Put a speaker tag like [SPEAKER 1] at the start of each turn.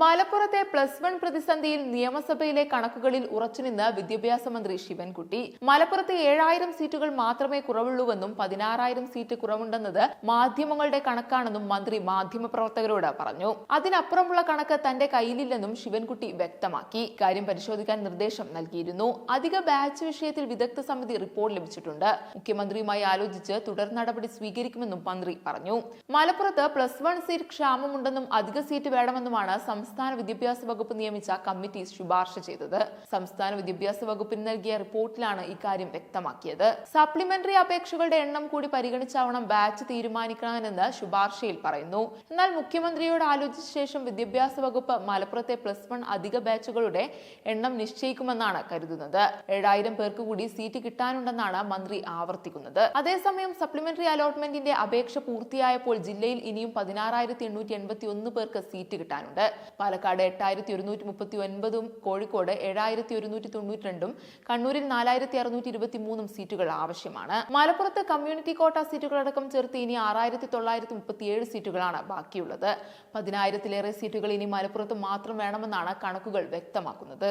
[SPEAKER 1] മലപ്പുറത്തെ plus one പ്രതിസന്ധിയിൽ നിയമസഭയിലെ കണക്കുകളിൽ ഉറച്ചുനിന്ന് വിദ്യാഭ്യാസ മന്ത്രി ശിവൻകുട്ടി. മലപ്പുറത്ത് ഏഴായിരം സീറ്റുകൾ മാത്രമേ കുറവുള്ളൂവെന്നും പതിനാറായിരം സീറ്റ് കുറവുണ്ടെന്നത് മാധ്യമങ്ങളുടെ കണക്കാണെന്നും മന്ത്രി മാധ്യമപ്രവർത്തകരോട് പറഞ്ഞു. അതിനപ്പുറമുള്ള കണക്ക് തന്റെ കയ്യിലില്ലെന്നും ശിവൻകുട്ടി വ്യക്തമാക്കി. കാര്യം പരിശോധിക്കാൻ നിർദ്ദേശം നൽകിയിരുന്നു. അധിക ബാച്ച് വിഷയത്തിൽ വിദഗ്ധ സമിതി റിപ്പോർട്ട് ലഭിച്ചിട്ടുണ്ട്. മുഖ്യമന്ത്രിയുമായി ആലോചിച്ച് തുടർ നടപടി സ്വീകരിക്കുമെന്നും മന്ത്രി പറഞ്ഞു. മലപ്പുറത്ത് പ്ലസ് വൺ സീറ്റ് ക്ഷാമമുണ്ടെന്നും അധിക സീറ്റ് വേണമെന്നുമാണ് സംസ്ഥാന വിദ്യാഭ്യാസ വകുപ്പ് നിയമിച്ച കമ്മിറ്റി ശുപാർശ ചെയ്തത്. സംസ്ഥാന വിദ്യാഭ്യാസ വകുപ്പിന് നൽകിയ റിപ്പോർട്ടിലാണ് ഇക്കാര്യം വ്യക്തമാക്കിയത്. സപ്ലിമെന്ററി അപേക്ഷകളുടെ എണ്ണം കൂടി പരിഗണിച്ചാവണം ബാച്ച് തീരുമാനിക്കണമെന്ന് ശുപാർശയിൽ പറയുന്നു. എന്നാൽ മുഖ്യമന്ത്രിയോട് ആലോചിച്ച ശേഷം വിദ്യാഭ്യാസ വകുപ്പ് മലപ്പുറത്തെ പ്ലസ് വൺ അധിക ബാച്ചുകളുടെ എണ്ണം നിശ്ചയിക്കുമെന്നാണ് കരുതുന്നത്. ഏഴായിരം പേർക്ക് കൂടി സീറ്റ് കിട്ടാനുണ്ടെന്നാണ് മന്ത്രി ആവർത്തിക്കുന്നത്. അതേസമയം സപ്ലിമെന്ററി അലോട്ട്മെന്റിന്റെ അപേക്ഷ പൂർത്തിയായപ്പോൾ ജില്ലയിൽ ഇനിയും പതിനാറായിരത്തി എണ്ണൂറ്റി എൺപത്തി ഒന്ന് പേർക്ക് സീറ്റ് കിട്ടാനുണ്ട്. പാലക്കാട് എട്ടായിരത്തി ഒരുന്നൂറ്റി മുപ്പത്തി ഒൻപതും കോഴിക്കോട് ഏഴായിരത്തി ഒരുന്നൂറ്റി തൊണ്ണൂറ്റി രണ്ടും കണ്ണൂരിൽ നാലായിരത്തി അറുന്നൂറ്റി ഇരുപത്തി മൂന്നും സീറ്റുകൾ ആവശ്യമാണ്. മലപ്പുറത്ത് കമ്മ്യൂണിറ്റി കോട്ട സീറ്റുകളടക്കം ചേർത്ത് ഇനി ആറായിരത്തി തൊള്ളായിരത്തി മുപ്പത്തിയേഴ് സീറ്റുകളാണ് ബാക്കിയുള്ളത്. പതിനായിരത്തിലേറെ സീറ്റുകൾ ഇനി മലപ്പുറത്ത് മാത്രം വേണമെന്നാണ് കണക്കുകൾ വ്യക്തമാക്കുന്നത്.